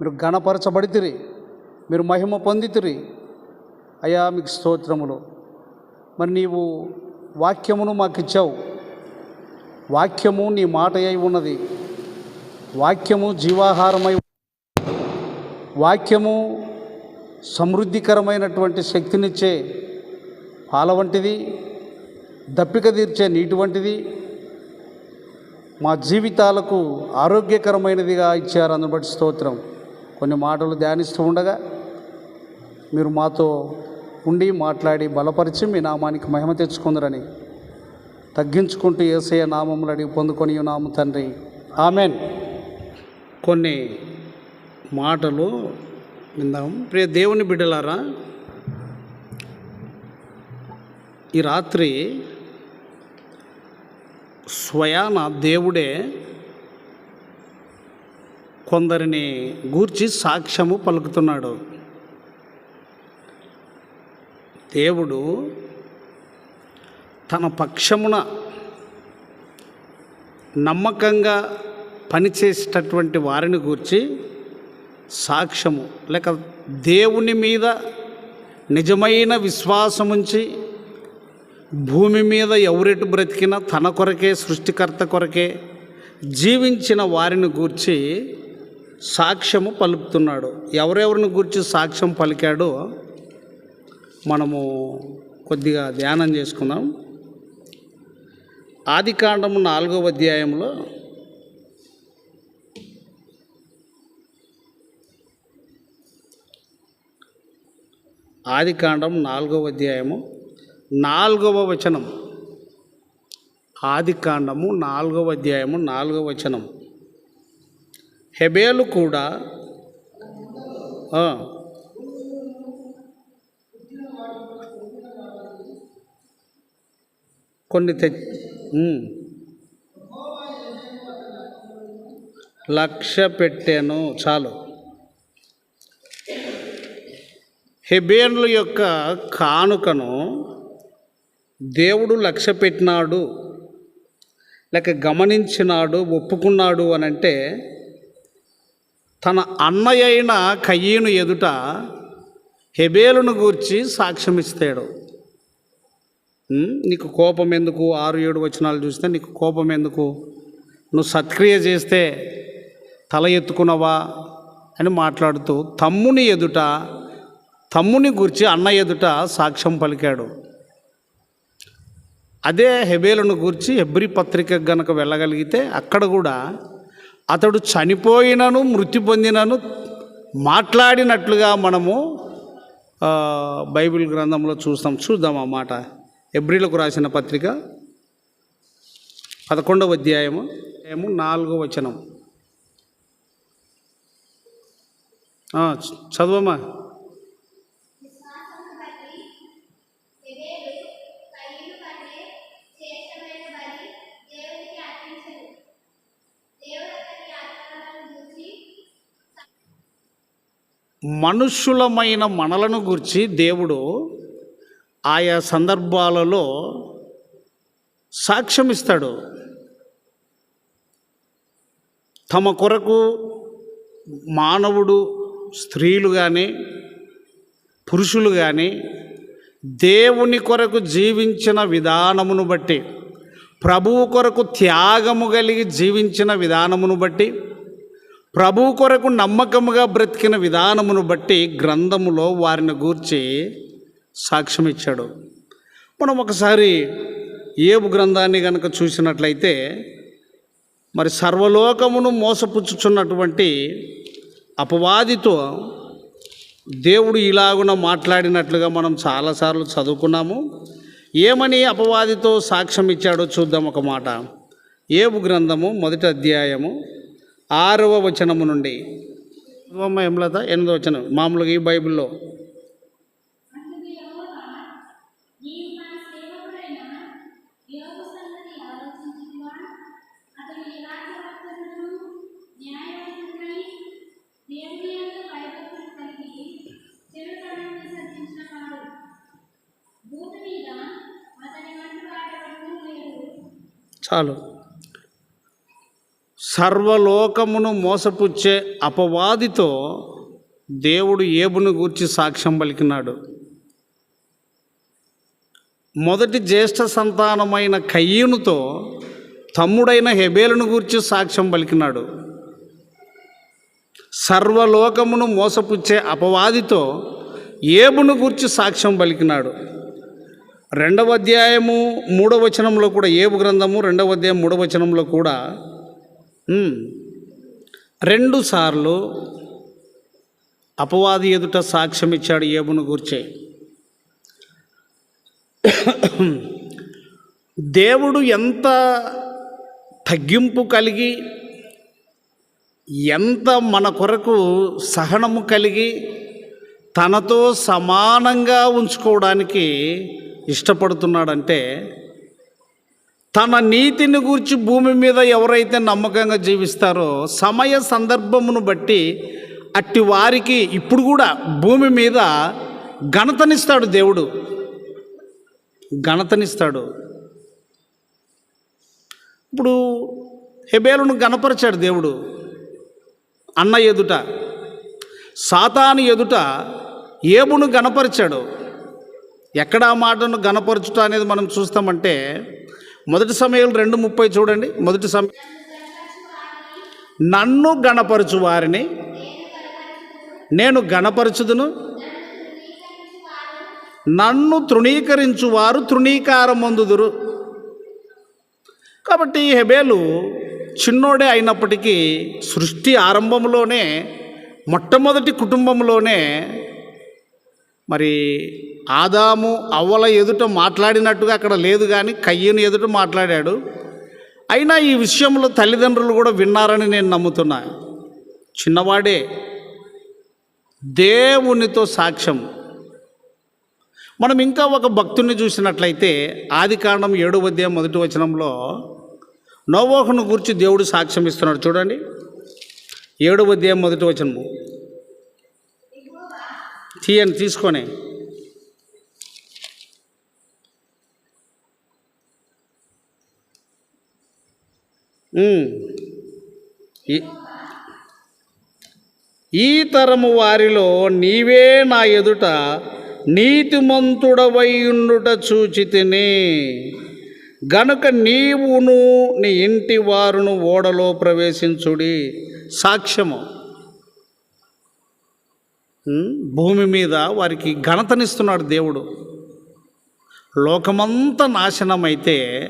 మీరు గణపరచబడితిరి మీరు మహిమ పొందితిరి. అయ్యా మీకు స్తోత్రములు. మరి నీవు వాక్యమును మాకు ఇచ్చావు వాక్యము నీ మాట అయి ఉన్నది. వాక్యము జీవాహారమై వాక్యము సమృద్ధికరమైనటువంటి శక్తినిచ్చే పాల వంటిది దప్పిక తీర్చే నీటి వంటిది మా జీవితాలకు ఆరోగ్యకరమైనదిగా ఇచ్చారు. అందుబట్టి స్తోత్రం. కొన్ని మాటలు ధ్యానిస్తూ ఉండగా మీరు మాతో ఉండి మాట్లాడి బలపరిచి మీ నామానికి మహిమ తెచ్చుకుందరని తగ్గించుకుంటూ ఏసయ్య నామములు అడిగి పొందుకొని నామ తండ్రి. ఆమెన్. కొన్ని మాటలు విందాం. ప్రియ దేవుని బిడ్డలారా ఈ రాత్రి స్వయాన దేవుడే కొందరిని గూర్చి సాక్ష్యము పలుకుతున్నాడు. దేవుడు తన పక్షమున నమ్మకంగా పనిచేసేటటువంటి వారిని గూర్చి సాక్ష్యము లేక దేవుని మీద నిజమైన విశ్వాసముంచి భూమి మీద ఎవరెటు బ్రతికినా తన కొరకే సృష్టికర్త కొరకే జీవించిన వారిని గూర్చి సాక్ష్యము పలుకుతున్నాడు. ఎవరెవరిని గురించి సాక్ష్యం పలికాడో మనము కొద్దిగా ధ్యానం చేసుకుందాం. ఆది కాండము నాలుగవ అధ్యాయంలో ఆది కాండం నాలుగవ అధ్యాయము నాలుగవ వచనం. ఆది కాండము నాలుగవ అధ్యాయము నాలుగవ వచనం. హెబేలు కూడా కొన్ని తె లక్ష్య పెట్టాను చాలు. హెబేన్ల యొక్క కానుకను దేవుడు లక్ష్య పెట్టినాడు లేక గమనించినాడు ఒప్పుకున్నాడు అని అంటే తన అన్నయ్య అయిన కయ్యను ఎదుట హెబేలును గూర్చి సాక్ష్యం ఇస్తాడు నీకు కోపం ఎందుకు? ఆరు ఏడు వచనాలు చూస్తే నీకు కోపం ఎందుకు? నువ్వు సత్క్రియ చేస్తే తల ఎత్తుకున్నావా అని మాట్లాడుతూ తమ్ముని ఎదుట తమ్ముని గురించి అన్న ఎదుట సాక్ష్యం పలికాడు. అదే హెబేలను గూర్చి ఎబ్రి పత్రిక గనక వెళ్ళగలిగితే అక్కడ కూడా అతడు చనిపోయినను మృతి పొందినను మాట్లాడినట్లుగా మనము బైబిల్ గ్రంథంలో చూస్తాం. చూద్దాం ఆ మాట. ఎబ్రిలకు రాసిన పత్రిక పదకొండవ అధ్యాయము ఏమో నాలుగో వచనం. ఆ, మనుష్యులమైన మనలను గురించి దేవుడు ఆయా సందర్భాలలో సాక్ష్యం ఇస్తాడు తమ కొరకు మానవుడు స్త్రీలు కానీ పురుషులు కానీ దేవుని కొరకు జీవించిన విధానమును బట్టి ప్రభువు కొరకు త్యాగము కలిగి జీవించిన విధానమును బట్టి ప్రభువు కొరకు నమ్మకముగా బ్రతికిన విధానమును బట్టి గ్రంథములో వారిని గూర్చి సాక్ష్యం ఇచ్చాడు. మనం ఒకసారి ఏబు గ్రంథాన్ని కనుక చూసినట్లయితే మరి సర్వలోకమును మోసపుచ్చుచున్నటువంటి అపవాదితో దేవుడు ఇలాగున మాట్లాడినట్లుగా మనం చాలాసార్లు చదువుకున్నాము. ఏమని అపవాదితో సాక్ష్యం ఇచ్చాడో చూద్దాం ఒక మాట. ఏబు గ్రంథము మొదటి అధ్యాయము ఆరవ వచనము నుండి. చదవమ్మా ఏమలత ఎనిమిదవ వచనం. మామూలుగా ఈ బైబిల్లో. చాలు. సర్వలోకమును మోసపుచ్చే అపవాదితో దేవుడు ఏబును గూర్చి సాక్ష్యం పలికినాడు. మొదటి జ్యేష్ఠ సంతానమైన కయ్యూనుతో తమ్ముడైన హెబేలను గూర్చి సాక్ష్యం పలికినాడు. సర్వలోకమును మోసపుచ్చే అపవాదితో ఏబును గూర్చి సాక్ష్యం పలికినాడు. రెండవ అధ్యాయము మూడవ వచనంలో కూడా ఏబు గ్రంథము రెండవ అధ్యాయం మూడవ వచనంలో కూడా రెండు సార్లు అపవాది ఎదుట సాక్ష్యం ఇచ్చాడు ఏబును గూర్చే. దేవుడు ఎంత తగ్గింపు కలిగి ఎంత మన కొరకు సహనము కలిగి తనతో సమానంగా ఉంచుకోవడానికి ఇష్టపడుతున్నాడంటే తన నీతిని గూర్చి భూమి మీద ఎవరైతే నమ్మకంగా జీవిస్తారో సమయ సందర్భమును బట్టి అట్టి వారికి ఇప్పుడు కూడా భూమి మీద ఘనతనిస్తాడు దేవుడు. ఘనతనిస్తాడు. ఇప్పుడు హెబేలును గణపరిచాడు దేవుడు. అన్న ఎదుట సాతాను ఎదుట ఏబును గణపరిచాడు ఎక్కడ మాటను గణపరచుట అనేది మనం చూస్తామంటే మొదటి సమయంలో రెండు ముప్పై చూడండి. మొదటి సమయం నన్ను గణపరచు వారిని నేను గణపరచుదును. నన్ను తృణీకరించు వారు తృణీకారం అందుదురు కాబట్టి హెబేలు చిన్నోడే అయినప్పటికీ సృష్టి ఆరంభంలోనే మొట్టమొదటి కుటుంబంలోనే మరి ఆదాము అవ్వల ఎదుట మాట్లాడినట్టుగా అక్కడ లేదు కానీ కయ్యను ఎదుట మాట్లాడాడు. అయినా ఈ విషయంలో తల్లిదండ్రులు కూడా విన్నారని నేను నమ్ముతున్నా. చిన్నవాడే దేవునితో సాక్ష్యం. మనం ఇంకా ఒక భక్తుని చూసినట్లయితే ఆది కాండం ఏడు అధ్యాయం మొదటి వచనంలో నోవోహను గురించి దేవుడు సాక్ష్యం ఇస్తున్నాడు. చూడండి. ఏడు అధ్యాయం మొదటి వచనము. తీయండి తీసుకొని ఈ- ఈ తరము వారిలో నీవే నా ఎదుట నీతిమంతుడవై ఉండుట చూచితిని. గనుక నీవును నీ ఇంటి వారును ఓడలో ప్రవేశించుడి. సాక్ష్యము. భూమి మీద వారికి ఘనతనిస్తున్నాడు దేవుడు. లోకమంతా నాశనమైతే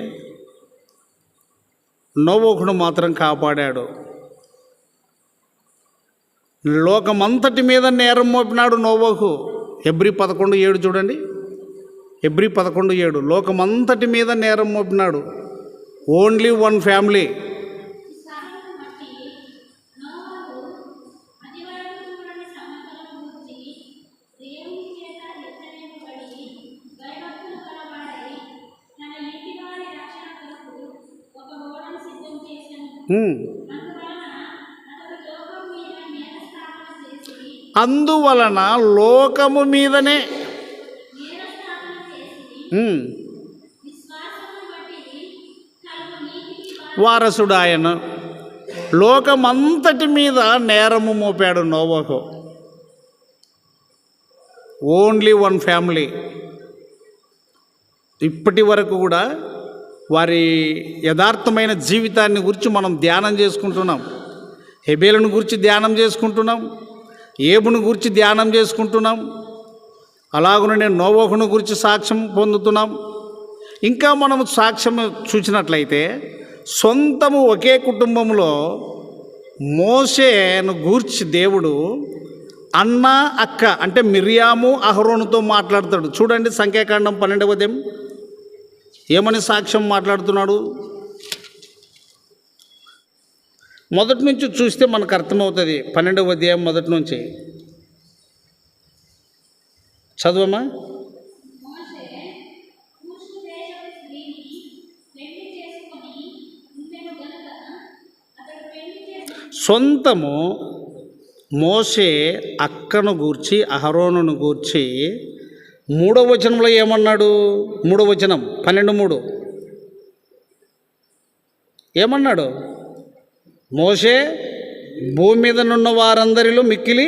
నోవోకుడు మాత్రం కాపాడాడు. లోకమంతటి మీద నేరం మోపినాడు నోవోకు ఎబ్రి పదకొండు ఏడు చూడండి. ఎబ్రి పదకొండు ఏడు. లోకమంతటి మీద నేరం మోపినాడు. Only one family. అందువలన లోకము మీదనే. వారసుడు ఆయన లోకమంతటి మీద నేరము మోపాడు నోవహు. Only one family. ఇప్పటి వరకు కూడా వారి యథార్థమైన జీవితాన్ని గురించి మనం ధ్యానం చేసుకుంటున్నాం. హెబేలను గురించి ధ్యానం చేసుకుంటున్నాం. ఏబును గురించి ధ్యానం చేసుకుంటున్నాం. అలాగనే నోవోహును గురించి సాక్ష్యం పొందుతున్నాం. ఇంకా మనం సాక్ష్యం చూసినట్లయితే సొంతము ఒకే కుటుంబంలో మోసేను గూర్చి దేవుడు అన్న అక్క అంటే మిరియాము అహరోనుతో మాట్లాడతాడు. చూడండి సంఖ్యాకాండం పన్నెండవ అధ్యాయం. ఏమని సాక్ష్యం మాట్లాడుతున్నాడు? మొదటి నుంచి చూస్తే మనకు అర్థమవుతుంది. పన్నెండవ అధ్యాయం మొదటి నుంచి. చదువమ్మా. సొంతము మోసే అక్కను గూర్చి అహరోనును గూర్చి మూడవ వచనంలో ఏమన్నాడు? మూడో వచనం పన్నెండు మూడు. ఏమన్నాడు? మోషే భూమి మీద నున్న వారందరిలో మిక్కిలి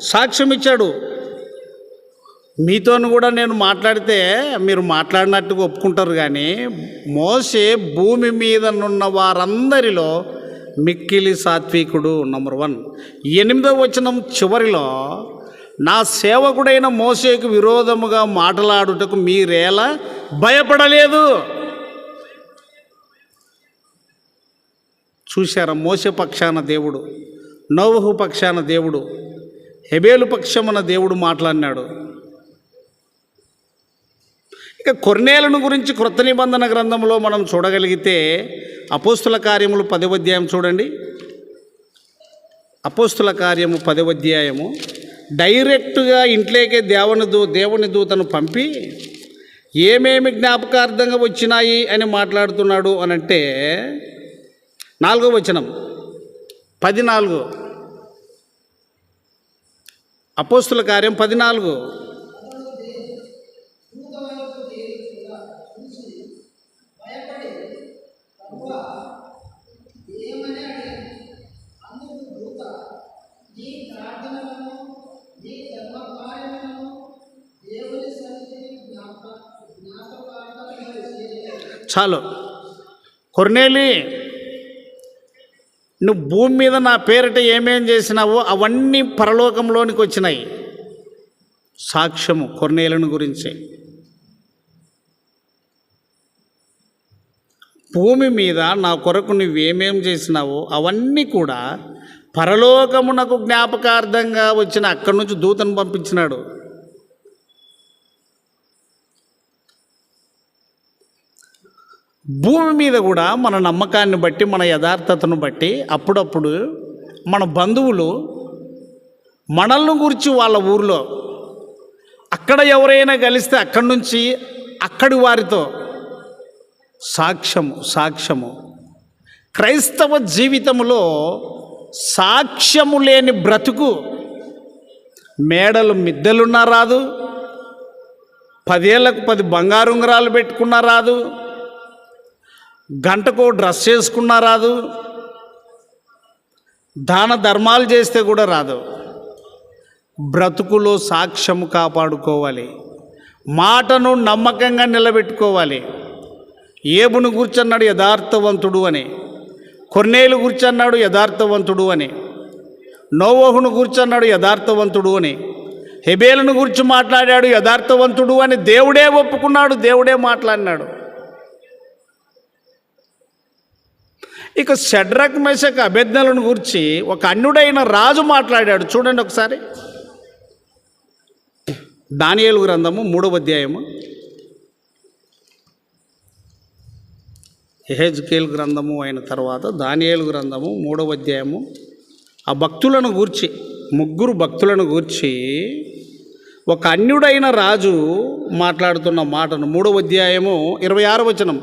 సాక్ష్యం ఇచ్చాడు మీతోను కూడా నేను మాట్లాడితే మీరు మాట్లాడినట్టుగా ఒప్పుకుంటారు కానీ మోసే భూమి మీద నున్న వారందరిలో మిక్కిలి సాత్వికుడు నంబర్ వన్ ఎనిమిదవ వచనం చివరిలో నా సేవకుడైన మోసేకు విరోధముగా మాట్లాడుటకు మీరేలా భయపడలేదు. చూశారా? మోసే పక్షాన దేవుడు నోవహు పక్షాన దేవుడు హెబేలు పక్షమున దేవుడు మాట్లాడినాడు. ఇక కొర్నేలను గురించి క్రొత్త నిబంధన గ్రంథంలో మనం చూడగలిగితే అపోస్తుల కార్యములు పదవ అధ్యాయం చూడండి. అపోస్తుల కార్యము పదవ అధ్యాయము. డైరెక్ట్గా ఇంట్లోకే దేవుని దూ దేవుని దూతను పంపి ఏమేమి జ్ఞాపకార్థంగా వచ్చినాయి అని మాట్లాడుతున్నాడు అని అంటే నాలుగో వచనం. పది నాలుగు అపోస్తుల కార్యం పదినాలుగు. చాలు. కొర్నేలి నువ్వు భూమి మీద నా పేరిట ఏమేం చేసినావో అవన్నీ పరలోకంలోనికి వచ్చినాయి. సాక్ష్యము కొర్నేలను గురించి. భూమి మీద నా కొరకు నువ్వేమేం చేసినావో అవన్నీ కూడా పరలోకమునకు జ్ఞాపకార్థంగా వచ్చిన అక్కడి నుంచి దూతను పంపించినాడు. భూమి మీద కూడా మన నమ్మకాన్ని బట్టి మన యథార్థతను బట్టి అప్పుడప్పుడు మన బంధువులు మనల్ని గురించి వాళ్ళ ఊరిలో అక్కడ ఎవరైనా కలిస్తే అక్కడి నుంచి అక్కడి వారితో సాక్ష్యము సాక్ష్యము. క్రైస్తవ జీవితంలో సాక్ష్యము లేని బ్రతుకు మేడలు మిద్దెలున్నా రాదు పదేళ్ళకు పది బంగారు ఉంగరాలు పెట్టుకున్నా రాదు గంటకు డ్రెస్ చేసుకున్నా రాదు దాన ధర్మాలు చేస్తే కూడా రాదు. బ్రతుకులో సాక్ష్యము కాపాడుకోవాలి మాటను నమ్మకంగా నిలబెట్టుకోవాలి. ఏబును కూర్చున్నాడు యథార్థవంతుడు అని. కొన్నేలు కూర్చన్నాడు యథార్థవంతుడు అని. నోవహును కూర్చన్నాడు యథార్థవంతుడు అని. హెబేలును గురించి మాట్లాడాడు యథార్థవంతుడు అని దేవుడే ఒప్పుకున్నాడు దేవుడే మాట్లాడినాడు. ఇక షడ్రక్ మెషక్ అభిజ్ఞలను గురించి ఒక అన్యుడైన రాజు మాట్లాడాడు. చూడండి ఒకసారి. దానియేలు గ్రంథము మూడవ అధ్యాయము. ఎహెజ్కేల్ గ్రంథము అయిన తర్వాత దానియేలు గ్రంథము మూడవ అధ్యాయము. ఆ భక్తులను గూర్చి ముగ్గురు భక్తులను గూర్చి ఒక అన్యుడైన రాజు మాట్లాడుతున్న మాటను మూడవ అధ్యాయము ఇరవై ఆరు వచనం.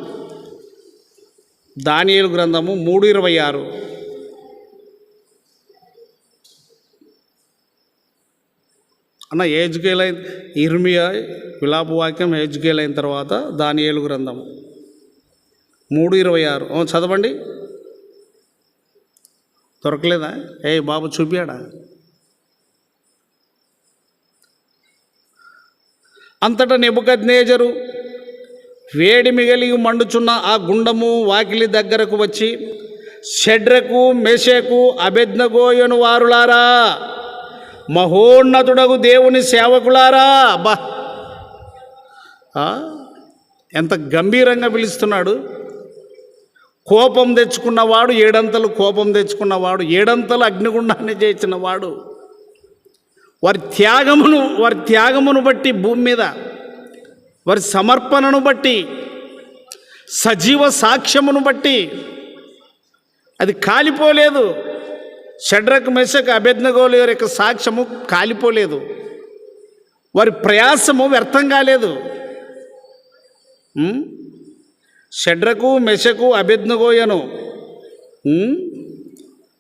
దానియేలు గ్రంథము మూడు ఇరవై ఆరు. అన్న ఏజ్కేల్ అయిన ఇర్మియా విలాపవాక్యం ఏజ్కేల్ అయిన తర్వాత దానియేలు గ్రంథము. మూడు ఇరవై ఆరు. చదవండి. దొరకలేదా? ఏ బాబు చూపాడా అంతటా నెబుకద్నేజరు వేడి మిగలి మండుచున్న ఆ గుండము వాకిలి దగ్గరకు వచ్చి షడ్రకు మెషకు అభెజ్ఞగోయను వారులారా మహోన్నతుడగు దేవుని సేవకులారా బా. ఎంత గంభీరంగా పిలుస్తున్నాడు. కోపం తెచ్చుకున్నవాడు ఏడంతలు కోపం తెచ్చుకున్నవాడు ఏడంతలు అగ్నిగుండాన్ని చేసినవాడు. వారి త్యాగమును వారి త్యాగమును బట్టి భూమి మీద వారి సమర్పణను బట్టి సజీవ సాక్ష్యమును బట్టి అది కాలిపోలేదు. షడ్రక్ మెషక్ అభ్యర్థగోలు యొక్క సాక్ష్యము కాలిపోలేదు. వారి ప్రయాసము వ్యర్థం కాలేదు. షడ్రకు మెషకు అభిజ్ఞగోయను ఉం?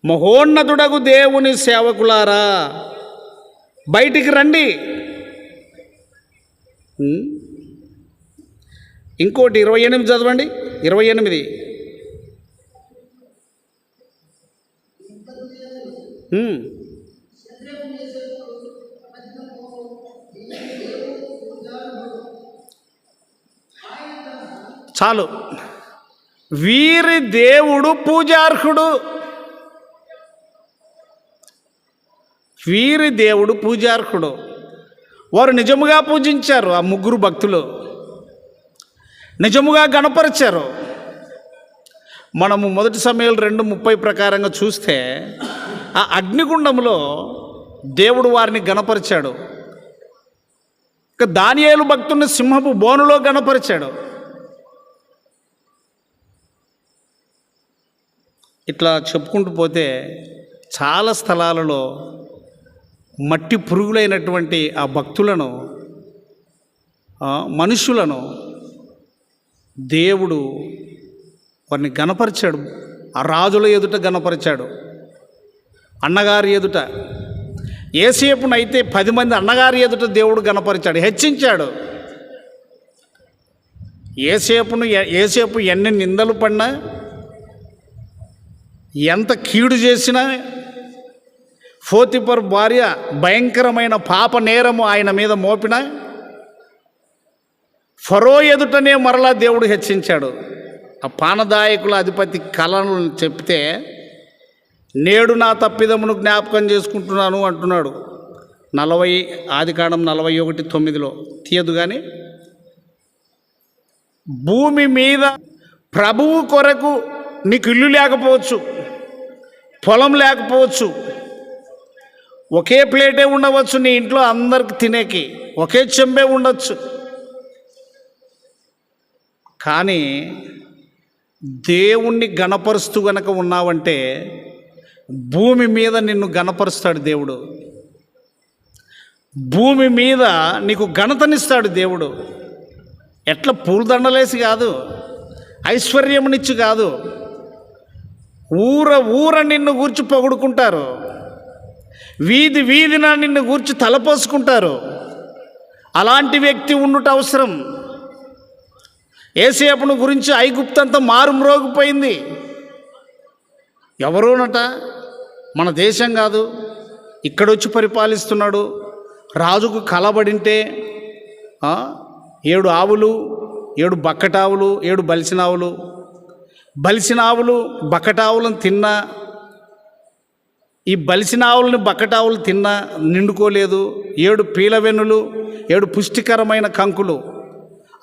మహోన్నతుడగు దేవుని సేవకులారా? బయటికి రండి. ఇంకోటి ఇరవై ఎనిమిది చదవండి. ఇరవై ఎనిమిది. Hmm. చాలు. వీరి దేవుడు పూజార్హుడు. వీరి దేవుడు పూజార్హుడు. వారు నిజముగా పూజించారు ఆ ముగ్గురు భక్తులు. నిజముగా గణపరిచారు. మనము మొదటి సమయం రెండు ముప్పై ప్రకారంగా చూస్తే ఆ అగ్నిగుండంలో దేవుడు వారిని గణపరిచాడు. ఇక దానియేలు భక్తుని సింహపు బోనులో గణపరిచాడు. ఇట్లా చెప్పుకుంటూ పోతే చాలా స్థలాలలో మట్టి పురుగులైనటువంటి ఆ భక్తులను మనుషులను దేవుడు వారిని గణపరిచాడు. ఆ రాజుల ఎదుట గణపరిచాడు. అన్నగారి ఎదుట. ఏసేపునైతే పది మంది అన్నగారి ఎదుట దేవుడు గణపరిచాడు హెచ్చించాడు. ఏసేపును ఏసేపు ఎన్ని నిందలు పడినా ఎంత కీడు చేసినా ఫోతిపర్ భార్య భయంకరమైన పాప నేరము ఆయన మీద మోపిన ఫరో ఎదుటనే మరలా దేవుడు హెచ్చించాడు. ఆ పానదాయకుల అధిపతి కళను చెప్తే నేడు నా తప్పిదమును జ్ఞాపకం చేసుకుంటున్నాను అంటున్నాడు. నలభై ఆదికాండం నలభై ఒకటి తొమ్మిదిలో తీయదు కానీ భూమి మీద ప్రభువు కొరకు నీకు ఇల్లు లేకపోవచ్చు పొలం లేకపోవచ్చు ఒకే ప్లేటే ఉండవచ్చు నీ ఇంట్లో అందరికి తినేకి ఒకే చెంబే ఉండొచ్చు. కానీ దేవుణ్ణి గణపరుస్తూ గనక ఉన్నావంటే భూమి మీద నిన్ను గణపరుస్తాడు దేవుడు. భూమి మీద నీకు ఘనతనిస్తాడు దేవుడు. ఎట్లా పూలదండలేసి కాదు ఐశ్వర్యమునిచ్చి కాదు ఊర ఊర నిన్ను గూర్చి పొగుడుకుంటారు. వీధి వీధిన నిన్ను గూర్చి తలపోసుకుంటారు. అలాంటి వ్యక్తి ఉండుట అవసరం. ఏసేపును గురించి ఐగుప్తంతా మారుమ్రోగిపోయింది. ఎవరోనట? మన దేశం కాదు. ఇక్కడొచ్చి పరిపాలిస్తున్నాడు. రాజుకు కలబడింటే ఏడు ఆవులు ఏడు బక్కటావులు ఏడు బలిసినావులు బలిసినావులు బక్కటావులను తిన్నా ఈ బలిసినావులను బక్కటావులు తిన్నా నిండుకోలేదు. ఏడు పీలవెన్నులు ఏడు పుష్టికరమైన కంకులు.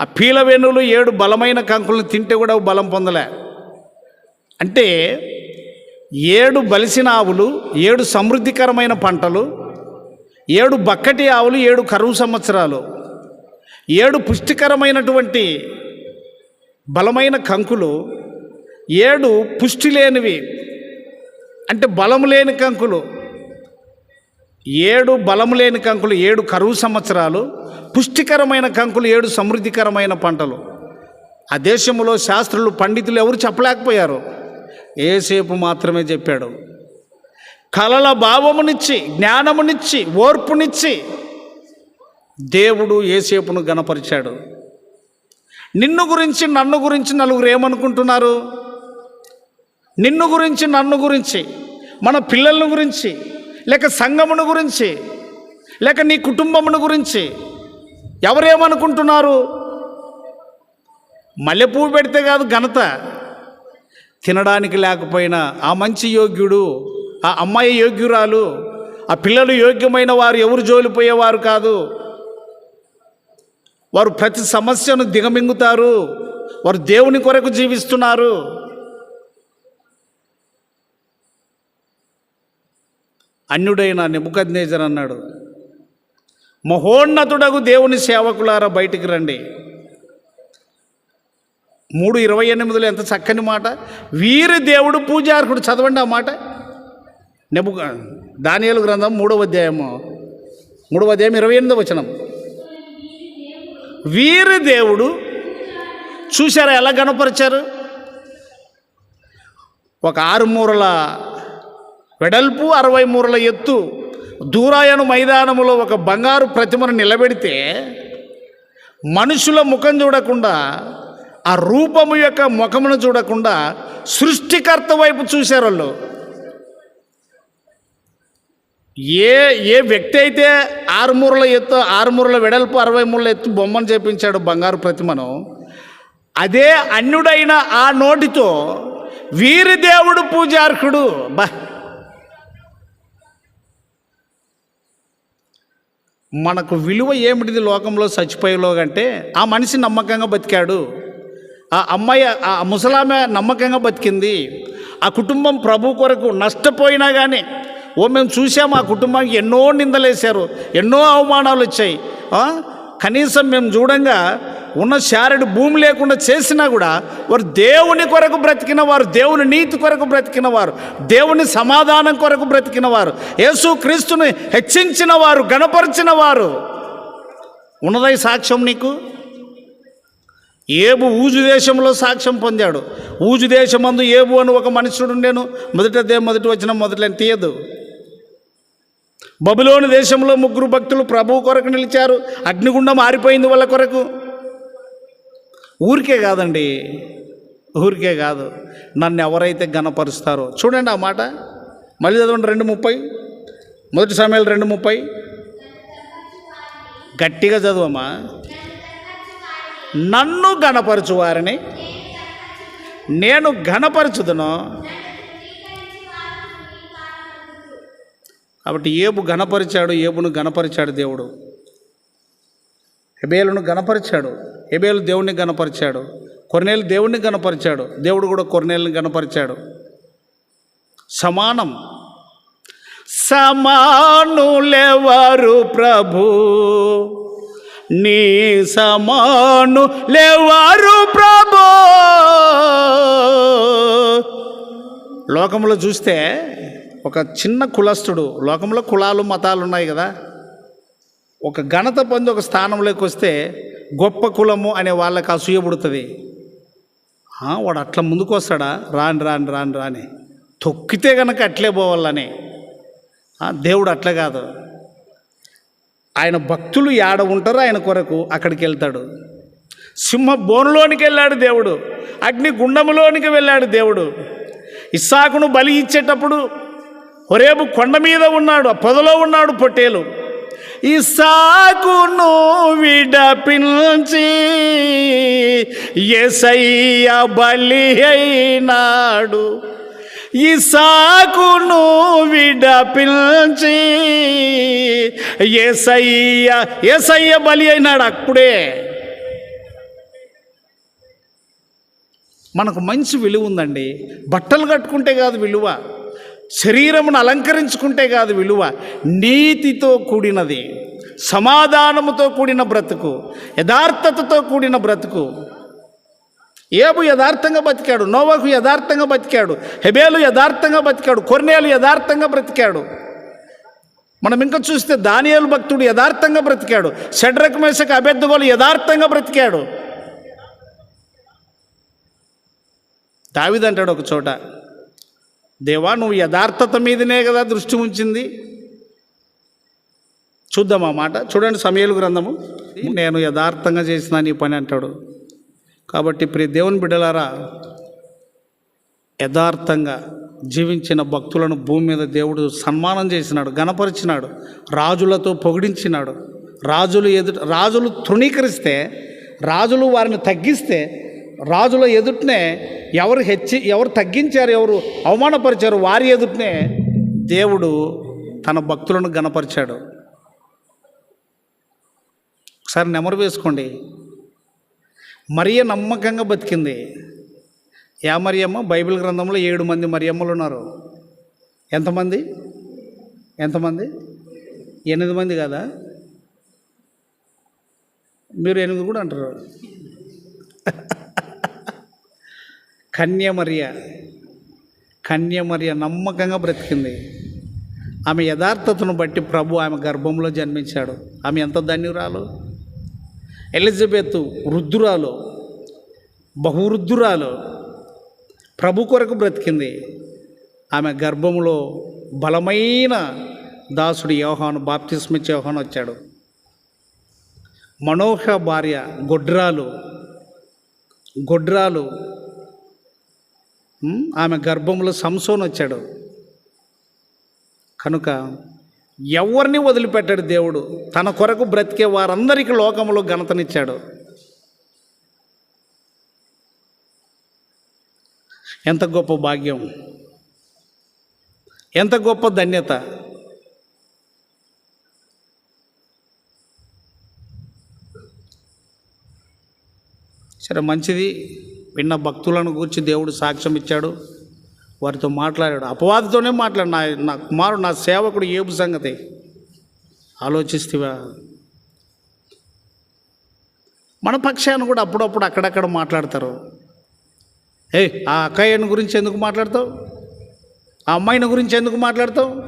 ఆ పీలవెన్నులు ఏడు బలమైన కంకులను తింటే కూడా అవి బలం పొందలే. అంటే ఏడు బలిసిన ఆవులు ఏడు సమృద్ధికరమైన పంటలు ఏడు బక్కటి ఆవులు ఏడు కరువు సంవత్సరాలు ఏడు పుష్టికరమైనటువంటి బలమైన కంకులు ఏడు పుష్టి లేనివి అంటే బలము లేని కంకులు. ఏడు బలము లేని కంకులు ఏడు కరువు సంవత్సరాలు పుష్టికరమైన కంకులు ఏడు సమృద్ధికరమైన పంటలు. ఆ దేశంలో శాస్త్రులు పండితులు ఎవరు చెప్పలేకపోయారు? ఏసేపు మాత్రమే చెప్పాడు. కలల భావమునిచ్చి జ్ఞానమునిచ్చి ఓర్పునిచ్చి దేవుడు ఏసేపును గణపరిచాడు. నిన్ను గురించి నన్ను గురించి నలుగురు ఏమనుకుంటున్నారు? నిన్ను గురించి నన్ను గురించి మన పిల్లలను గురించి లేక సంఘమును గురించి లేక నీ కుటుంబమును గురించి ఎవరేమనుకుంటున్నారు? మల్లెపూవు పెడితే కాదు ఘనత. తినడానికి లేకపోయినా ఆ మంచి యోగ్యుడు ఆ అమ్మాయి యోగ్యురాలు ఆ పిల్లలు యోగ్యమైన వారు ఎవరు జోలిపోయేవారు కాదు. వారు ప్రతి సమస్యను దిగమింగుతారు. వారు దేవుని కొరకు జీవిస్తున్నారు. అన్యుడైన నెబుకద్నేజర్ అన్నాడు మహోన్నతుడగు దేవుని సేవకులారా బయటికి రండి. మూడు ఇరవై ఎనిమిదిలో ఎంత చక్కని మాట. వీరి దేవుడు పూజార్హుడు చదవండి ఆ మాట. నెబు దానియలు గ్రంథం మూడవ అధ్యాయము. మూడవ అధ్యాయం ఇరవై ఎనిమిదో వచనం. వీరి దేవుడు చూశారా ఎలా గణపరిచారు? ఒక ఆరు మూరల వెడల్పు అరవై మూరల ఎత్తు దూరాయను మైదానములో ఒక బంగారు ప్రతిమను నిలబెడితే మనుషుల ముఖం చూడకుండా ఆ రూపము యొక్క ముఖమును చూడకుండా సృష్టికర్త వైపు చూశారు వాళ్ళు ఏ ఏ వ్యక్తి అయితే ఆరు మూరల ఎత్తు ఆరుమూరల వెడల్పు అరవై మూరల ఎత్తు బొమ్మను చేపించాడు బంగారు ప్రతిమను అదే అన్యుడైన ఆ నోటితో వీరి దేవుడు పూజార్హుడు. బా మనకు విలువ ఏమిటిది లోకంలో చచ్చిపోయేలో అంటే ఆ మనిషి నమ్మకంగా బతికాడు. ఆ అమ్మాయి ఆ ముసలామె నమ్మకంగా బతికింది. ఆ కుటుంబం ప్రభు కొరకు నష్టపోయినా కానీ ఓ మేము చూసాము ఆ కుటుంబానికి ఎన్నో నిందలేశారు ఎన్నో అవమానాలు వచ్చాయి కనీసం మేము చూడంగా ఉన్న శారడు భూమి లేకుండా చేసినా కూడా వారు దేవుని కొరకు బ్రతికిన వారు దేవుని నీతి కొరకు బ్రతికిన వారు దేవుని సమాధానం కొరకు బ్రతికిన వారు యేసు క్రీస్తుని హెచ్చించిన వారు గణపరిచిన వారు ఉన్నదై సాక్ష్యం నీకు? ఏబు ఊజు దేశంలో సాక్ష్యం పొందాడు. ఊజు దేశమందు ఏబు అని ఒక మనుషుడు నేను మొదట దే మొదటి వచ్చిన మొదటి తీయదు. బబులోని దేశంలో ముగ్గురు భక్తులు ప్రభువు కొరకు నిలిచారు. అగ్నిగుండం ఆరిపోయింది వాళ్ళ కొరకు. ఊరికే కాదండి ఊరికే కాదు. నన్ను ఎవరైతే గణపరుస్తారో చూడండి ఆ మాట. మళ్ళీ చదవండి రెండు ముప్పై. మొదటి సమయాలు రెండు ముప్పై. గట్టిగా చదువమ్మా. నన్ను గణపరచు వారిని నేను గణపరచుదును. కాబట్టి ఏబు గణపరిచాడు ఏబును గణపరిచాడు దేవుడు. హెబేలును గణపరిచాడు. ఎబేలు దేవుణ్ణి గనపరిచాడు కొరనేలు దేవుణ్ణి గనపరిచాడు దేవుడు కూడా కొరనేలను గనపరిచాడు సమానం. సమానులెవరు ప్రభు? నీ సమాను లేవారు ప్రభు? లోకంలో చూస్తే ఒక చిన్న కులస్తుడు లోకంలో కులాలు మతాలు ఉన్నాయి కదా. ఒక ఘనత పొంది ఒక స్థానంలోకి వస్తే గొప్ప కులము అనే వాళ్ళకి అసూయ పుడుతుంది. ఆ, వాడు అట్లా ముందుకు వస్తాడా? రాని రాని రాని రాని. తొక్కితే గనక అట్లే పోవాలని. ఆ, దేవుడు అట్లే కాదు. ఆయన భక్తులు యాడ ఉంటారో ఆయన కొరకు అక్కడికి వెళ్తాడు. సింహ బోనులోనికి వెళ్ళాడు దేవుడు. అగ్ని గుండములోనికి వెళ్ళాడు దేవుడు. ఇస్సాకును బలి ఇచ్చేటప్పుడు హొరేబు కొండ మీద ఉన్నాడు ఆ పొదలో ఉన్నాడు పొట్టేలు. ఇసాకును విడపించి ఎసయ్య బలి అయినాడు. ఇసాకును విడపించి ఏసయ్య ఏసయ్య బలి అయినాడు అప్పుడే. మనకు మంచి విలువ ఉందండి. బట్టలు కట్టుకుంటే కాదు విలువ. శరీరమును అలంకరించుకుంటే కాదు విలువ. నీతితో కూడినది సమాధానముతో కూడిన బ్రతుకు యథార్థతతో కూడిన బ్రతుకు. ఏబు యథార్థంగా బతికాడు నోవకు యథార్థంగా బతికాడు హెబేలు యథార్థంగా బతికాడు కొర్నేలు యథార్థంగా బ్రతికాడు. మనం ఇంకా చూస్తే దానియాలు భక్తుడు యథార్థంగా బ్రతికాడు షడ్రక్ మేషకు అభ్యర్థగోలు యథార్థంగా బ్రతికాడు. దావిదంటాడు ఒక చోట దేవా నువ్వు యథార్థత మీదనే కదా దృష్టి ఉంచింది. చూద్దాం ఆ మాట. చూడండి సమయలు గ్రంథము. నేను యథార్థంగా చేసిన నీ పని అంటాడు. కాబట్టి ప్రియ దేవుని బిడ్డలారా యథార్థంగా జీవించిన భక్తులను భూమి మీద దేవుడు సన్మానం చేసినాడు గణపరిచినాడు రాజులతో పొగిడించినాడు. రాజులు ఎదుట రాజులు తృణీకరిస్తే రాజులు వారిని తగ్గిస్తే రాజుల ఎదుటనే ఎవరు హెచ్చి ఎవరు తగ్గించారు ఎవరు అవమానపరిచారు వారి ఎదుటనే దేవుడు తన భక్తులను గణపరిచాడు. ఒకసారి నెమరు వేసుకోండి. మరియ నమ్మకంగా బతికింది. యా మరియమ్మ? బైబిల్ గ్రంథంలో ఏడు మంది మరియమ్మలు ఉన్నారు. ఎంతమంది? ఎంతమంది? ఎనిమిది మంది కదా? మీరు ఎనిమిది కూడా అంటారు. కన్యమర్య. కన్యమర్య నమ్మకంగా బ్రతికింది. ఆమె యథార్థతను బట్టి ప్రభు ఆమె గర్భంలో జన్మించాడు. ఆమె ఎంత ధన్యురాలు? ఎలిజబెత్ వృద్ధురాలు బహువృద్ధురాలు ప్రభు కొరకు బ్రతికింది. ఆమె గర్భంలో బలమైన దాసుడు యోహాను బాప్తిస్మిచ్ యోహాను వచ్చాడు. మనోహ భార్య గొడ్రాలు గొడ్రాలు ఆమె గర్భంలో సంసోన్ వచ్చాడు. కనుక ఎవరిని వదిలిపెట్టాడు దేవుడు? తన కొరకు బ్రతికే వారందరికీ లోకంలో ఘనతనిచ్చాడు. ఎంత గొప్ప భాగ్యం. ఎంత గొప్ప ధన్యత. సరే మంచిది. విన్న భక్తులను గురించి దేవుడు సాక్ష్యం ఇచ్చాడు. వారితో మాట్లాడాడు. అపవాదితోనే మాట్లాడు. నా నా కుమారుడు నా సేవకుడు ఏబు సంగతి. ఆలోచిస్తేవా? మన పక్షాన్ని కూడా అప్పుడప్పుడు అక్కడక్కడ మాట్లాడతారు. ఏ ఆ అక్కయ్యని గురించి ఎందుకు మాట్లాడతావు? ఆ అమ్మాయిని గురించి ఎందుకు మాట్లాడతావు?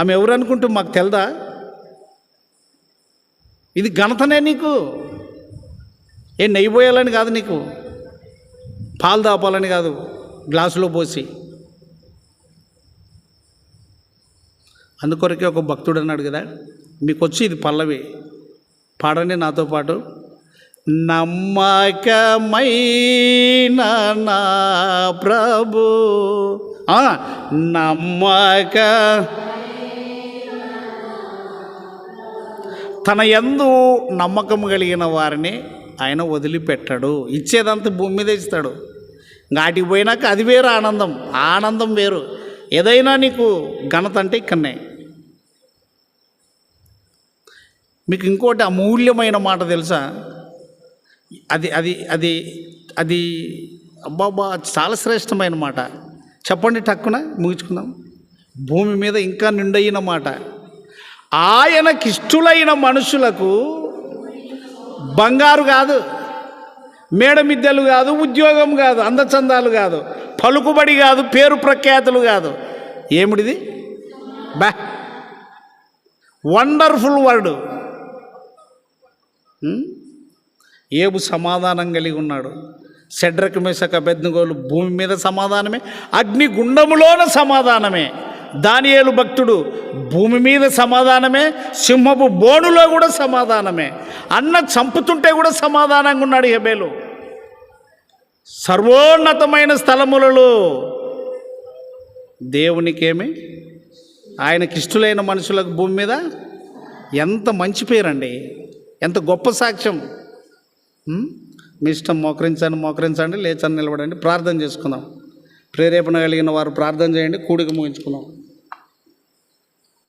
ఆమె ఎవరు అనుకుంటూ మాకు తెలదా? ఇది ఘనతనే నీకు? ఏ నెయ్యి పోయాలని కాదు నీకు? పాలు దాపాలని కాదు గ్లాసులో పోసి. అందుకొరకే ఒక భక్తుడు అన్నాడు కదా మీకు వచ్చి ఇది పల్లవి పాడండి నాతో పాటు. నమ్మకమైన నా ప్రభు. ఆ, నమ్మక తన ఎందు నమ్మకం కలిగిన వారిని ఆయన వదిలిపెట్టాడు. ఇచ్చేదంతా భూమి మీద ఇస్తాడు. గాటికి పోయినాక అది వేరు ఆనందం. ఆనందం వేరు. ఏదైనా నీకు ఘనత అంటే ఇక్కడనే. మీకు ఇంకోటి అమూల్యమైన మాట తెలుసా? అది అది అది అది అబ్బాబా చాలా శ్రేష్టమైన మాట. చెప్పండి టక్కున ముగించుకుందాం. భూమి మీద ఇంకా నిండయిన మాట. ఆయనకిష్టులైన మనుషులకు బంగారు కాదు మేడమిద్దెలు కాదు ఉద్యోగం కాదు అందచందాలు కాదు పలుకుబడి కాదు పేరు ప్రఖ్యాతులు కాదు. ఏమిటిది? బా వండర్ఫుల్ వర్డ్ ఏబు సమాధానం కలిగి ఉన్నాడు. సెడ్రక్ మెసక బెద్నగోలు భూమి మీద సమాధానమే అగ్ని గుండములోన సమాధానమే. దానియేలు భక్తుడు భూమి మీద సమాధానమే సింహపు బోనులో కూడా సమాధానమే అన్న చంపుతుంటే కూడా సమాధానంగా ఉన్నాడు హెబేలు. సర్వోన్నతమైన స్థలములలో దేవునికేమి? ఆయనకి ఇష్టలైన మనుషులకు భూమి మీద ఎంత మంచి పేరండి ఎంత గొప్ప సాక్ష్యం. మీ ఇష్టం మోకరించండి మోకరించండి లేచని నిలబడండి ప్రార్థన చేసుకుందాం. ప్రేరేపణ కలిగిన వారు ప్రార్థన చేయండి కూడిక ముగించుకుందాం.